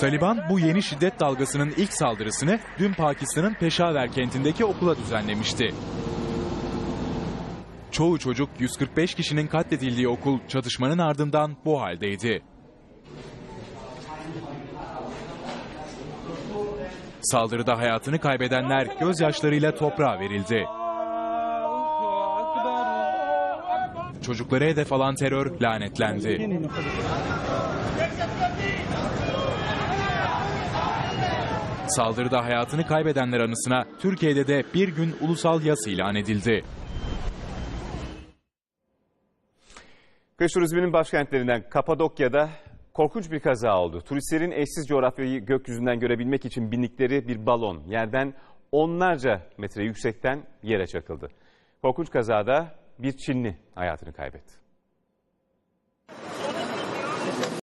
Taliban bu yeni şiddet dalgasının ilk saldırısını dün Pakistan'ın Peşaver kentindeki okula düzenlemişti. Çoğu çocuk 145 kişinin katledildiği okul çatışmanın ardından bu haldeydi. Saldırıda hayatını kaybedenler gözyaşlarıyla toprağa verildi. Çocuklara hedef alan terör lanetlendi. Saldırıda hayatını kaybedenler anısına Türkiye'de de bir gün ulusal yas ilan edildi. Kış turizminin başkentlerinden Kapadokya'da korkunç bir kaza oldu. Turistlerin eşsiz coğrafyayı gökyüzünden görebilmek için bindikleri bir balon yerden onlarca metre yüksekten yere çakıldı. Korkunç kazada bir Çinli hayatını kaybetti.